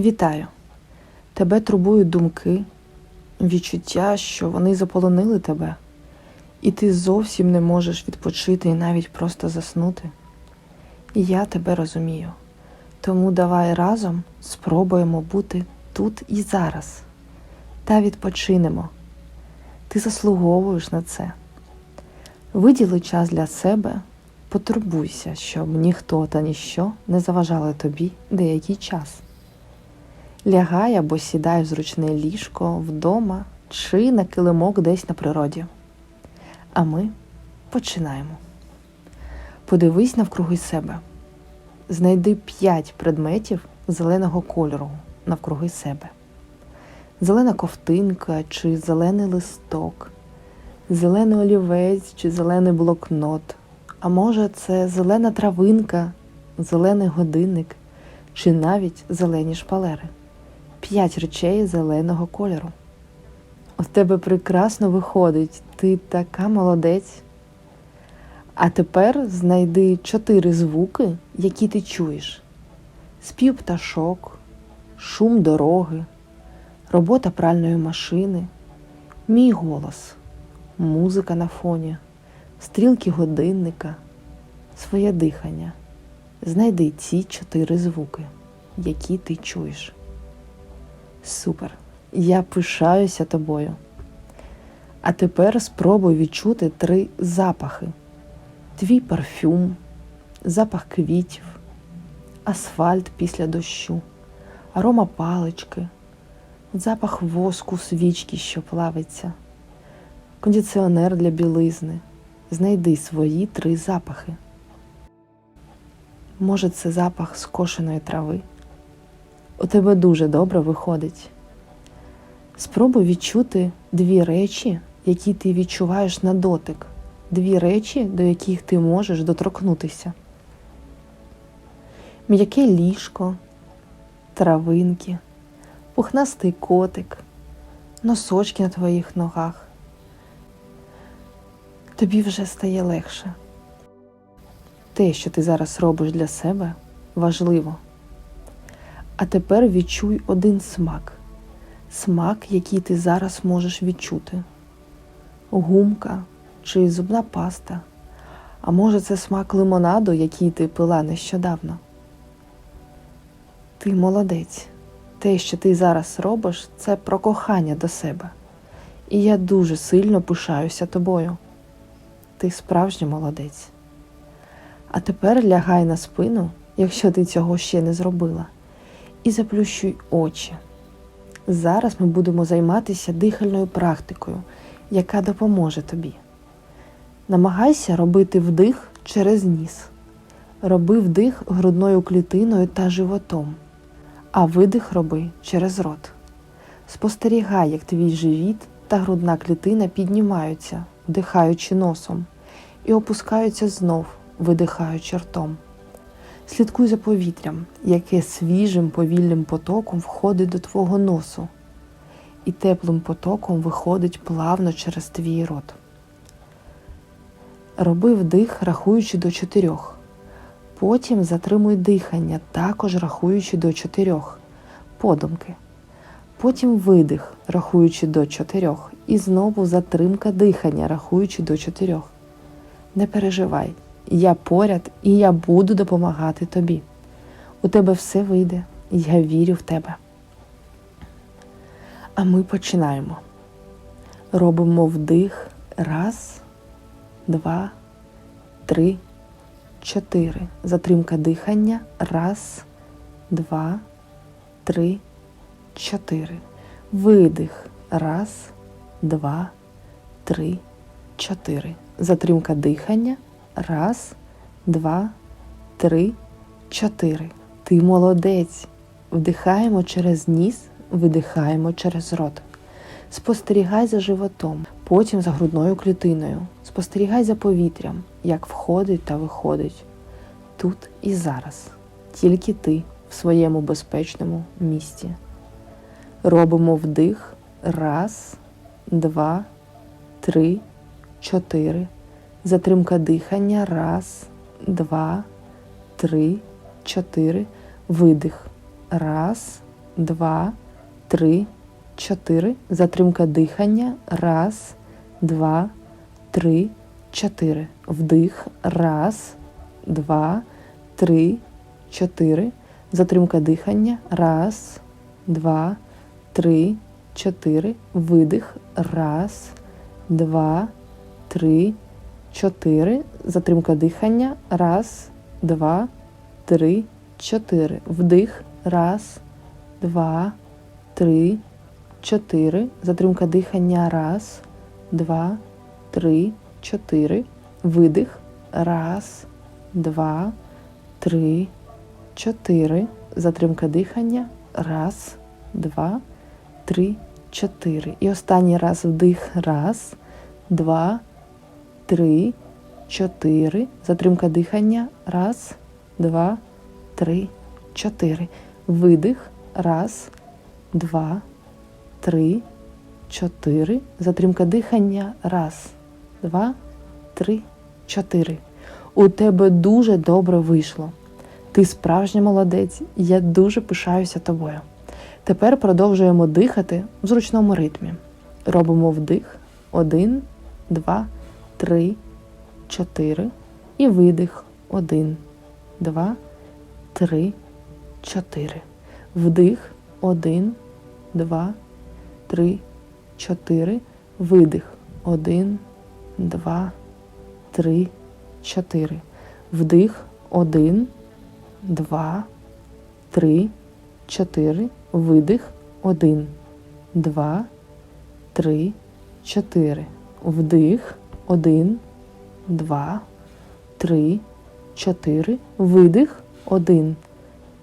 Вітаю! Тебе турбують думки, відчуття, що вони заполонили тебе, і ти зовсім не можеш відпочити і навіть просто заснути. І я тебе розумію. Тому давай разом спробуємо бути тут і зараз та відпочинемо. Ти заслуговуєш на це. Виділи час для себе, потурбуйся, щоб ніхто та ніщо не заважали тобі деякий час. Лягай або сідай в зручне ліжко вдома чи на килимок десь на природі. А ми починаємо. Подивись навкруги себе. Знайди п'ять предметів зеленого кольору навкруги себе. Зелена ковтинка чи зелений листок, зелений олівець чи зелений блокнот. А може, це зелена травинка, зелений годинник чи навіть зелені шпалери. П'ять речей зеленого кольору. У тебе прекрасно виходить, ти така молодець. А тепер знайди чотири звуки, які ти чуєш: спів пташок, шум дороги, робота пральної машини, мій голос, музика на фоні, стрілки годинника, своє дихання. Знайди ці чотири звуки, які ти чуєш. Супер! Я пишаюся тобою. А тепер спробуй відчути три запахи: твій парфюм, запах квітів, асфальт після дощу, арома палички, запах воску свічки, що плавиться, кондиціонер для білизни. Знайди свої три запахи. Може, це запах скошеної трави. У тебе дуже добре виходить. Спробуй відчути дві речі, які ти відчуваєш на дотик, дві речі, до яких ти можеш доторкнутися. М'яке ліжко, травинки, пухнастий котик, носочки на твоїх ногах. Тобі вже стає легше. Те, що ти зараз робиш для себе, важливо. А тепер відчуй один смак. Смак, який ти зараз можеш відчути. Гумка чи зубна паста. А може це смак лимонаду, який ти пила нещодавно. Ти молодець. Те, що ти зараз робиш, це про кохання до себе. І я дуже сильно пишаюся тобою. Ти справжній молодець. А тепер лягай на спину, якщо ти цього ще не зробила, і заплющуй очі. Зараз ми будемо займатися дихальною практикою, яка допоможе тобі. Намагайся робити вдих через ніс. Роби вдих грудною клітиною та животом, а видих роби через рот. Спостерігай, як твій живіт та грудна клітина піднімаються, вдихаючи носом, і опускаються знов, видихаючи ртом. Слідкуй за повітрям, яке свіжим повільним потоком входить до твого носу, і теплим потоком виходить плавно через твій рот. Роби вдих, рахуючи до чотирьох. Потім затримуй дихання, також рахуючи до чотирьох подумки. Потім видих, рахуючи до чотирьох. І знову затримка дихання, рахуючи до чотирьох. Не переживай, я поряд і я буду допомагати тобі. У тебе все вийде, я вірю в тебе. А ми починаємо. Робимо вдих. Раз, два, три, чотири. Затримка дихання. Раз, два, три, чотири. Видих. Раз, два, три, чотири. Затримка дихання. Раз, два, три, чотири. Ти молодець. Вдихаємо через ніс, видихаємо через рот. Спостерігай за животом, потім за грудною клітиною. Спостерігай за повітрям, як входить та виходить. Тут і зараз. Тільки ти в своєму безпечному місці. Робимо вдих. Раз, два, три, чотири. Затримка дихання. Раз, два, три, чотири. Видих. Раз, два, три, чотири. Затримка дихання. Раз, два, три, чотири. Вдих. Раз, два, три, чотири. Затримка дихання. Раз, два, три, чотири. Видих. Раз, два, три, чотири. Затримка дихання. Раз, два, три, чотири. Вдих. Раз, два, три, чотири. Затримка дихання. Раз, два, три, чотири. Видих. Раз, два, три, чотири. Затримка дихання. Раз, два, три, чотири. І останній раз вдих. Раз, два, три, чотири. Затримка дихання. Раз, два, три, чотири. Видих. Раз, два, три, чотири. Затримка дихання. Раз, два, три, чотири. У тебе дуже добре вийшло. Ти справжній молодець, я дуже пишаюся тобою. Тепер продовжуємо дихати в зручному ритмі. Робимо вдих. Один, два, три, чотири. І видих. Один, два, три, чотири. Вдих. Один, два, три, чотири. Видих. Один, два, три, чотири. Вдих. Один, два, три, чотири. Видих. Один, два, три, чотири. Вдих. Один, два, три, чотири. Видих. Один,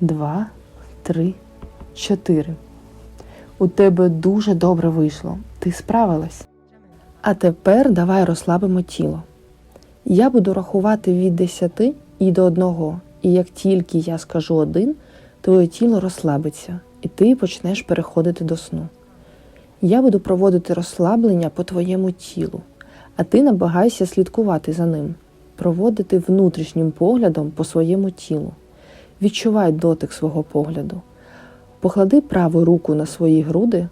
два, три, чотири. У тебе дуже добре вийшло. Ти справилась. А тепер давай розслабимо тіло. Я буду рахувати від 10 і до 1. І як тільки я скажу один, твоє тіло розслабиться, і ти почнеш переходити до сну. Я буду проводити розслаблення по твоєму тілу, а ти намагайся слідкувати за ним, проводити внутрішнім поглядом по своєму тілу. Відчувай дотик свого погляду. Поклади праву руку на свої груди,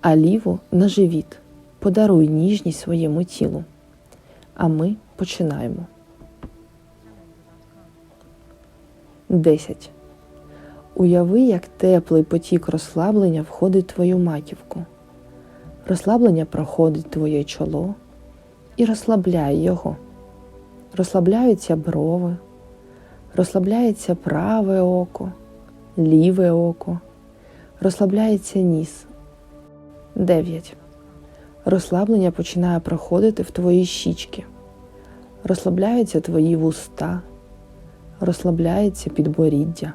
а ліву на живіт. Подаруй ніжність своєму тілу. А ми починаємо. 10. Уяви, як теплий потік розслаблення входить в твою маківку. Розслаблення проходить твоє чоло і розслабляє його. Розслабляються брови, розслабляється праве око, ліве око, розслабляється ніс. 9. Розслаблення починає проходити в твої щічки. Розслабляються твої вуста, розслабляється підборіддя.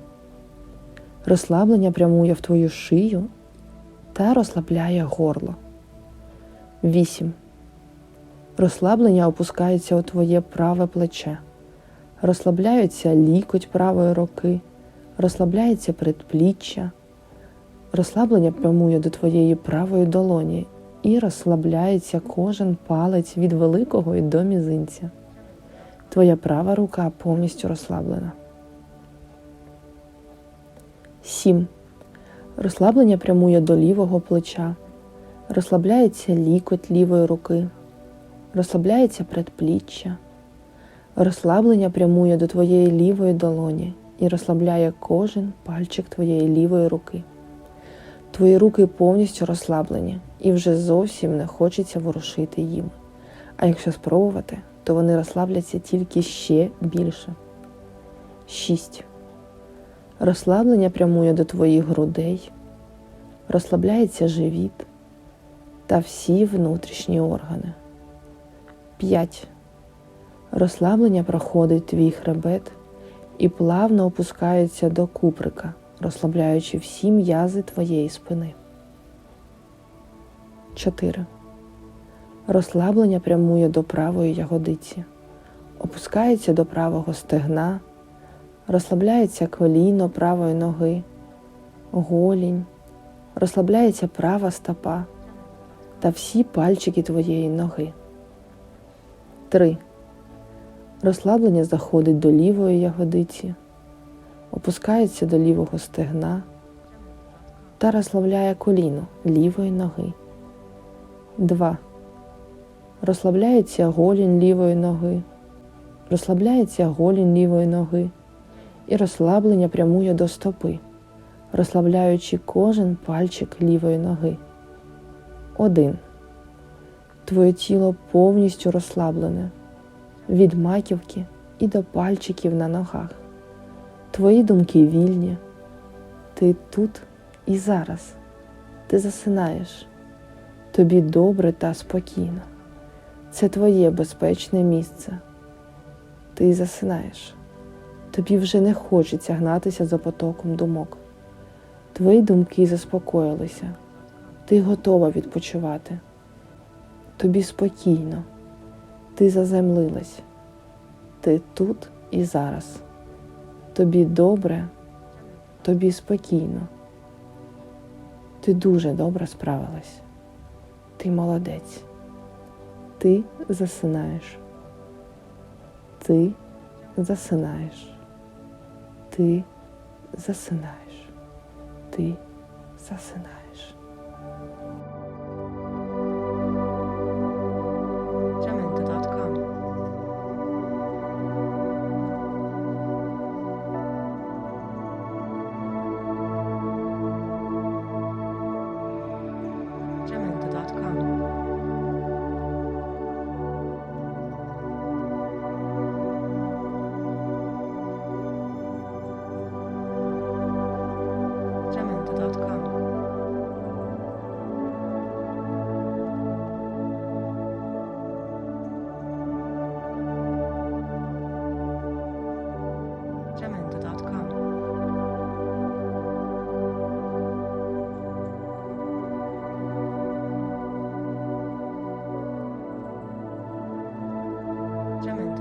Розслаблення прямує в твою шию та розслабляє горло. 8. Розслаблення опускається у твоє праве плече. Розслабляється лікоть правої руки, розслабляється предпліччя. Розслаблення прямує до твоєї правої долоні і розслабляється кожен палець від великого і до мізинця. Твоя права рука повністю розслаблена. 7. Розслаблення прямує до лівого плеча. Розслабляється лікоть лівої руки. Розслабляється предпліччя. Розслаблення прямує до твоєї лівої долоні і розслабляє кожен пальчик твоєї лівої руки. Твої руки повністю розслаблені і вже зовсім не хочеться ворушити їм. А якщо спробувати, то вони розслабляться тільки ще більше. 6. Розслаблення прямує до твоїх грудей, розслабляється живіт та всі внутрішні органи. 5. Розслаблення проходить твій хребет і плавно опускається до куприка, розслабляючи всі м'язи твоєї спини. 4. Розслаблення прямує до правої ягодиці, опускається до правого стегна, розслабляється коліно правої ноги, голінь, розслабляється права стопа та всі пальчики твоєї ноги. 3. Розслаблення заходить до лівої ягодиці, опускається до лівого стегна, та розслабляє коліно лівої ноги. 2. Розслабляється голінь лівої ноги. Розслабляється голінь лівої ноги. І розслаблення прямує до стопи, розслабляючи кожен пальчик лівої ноги. 1. Твоє тіло повністю розслаблене від маківки і до пальчиків на ногах. Твої думки вільні. Ти тут і зараз. Ти засинаєш. Тобі добре та спокійно. Це твоє безпечне місце. Ти засинаєш. Тобі вже не хочеться гнатися за потоком думок. Твої думки заспокоїлися. Ти готова відпочивати. Тобі спокійно. Ти заземлилась. Ти тут і зараз. Тобі добре, тобі спокійно. Ти дуже добре справилась. Ти молодець. Ти засинаєш. Ти засинаєш. Ти засинаєш. Ти засинаєш.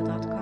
Dot.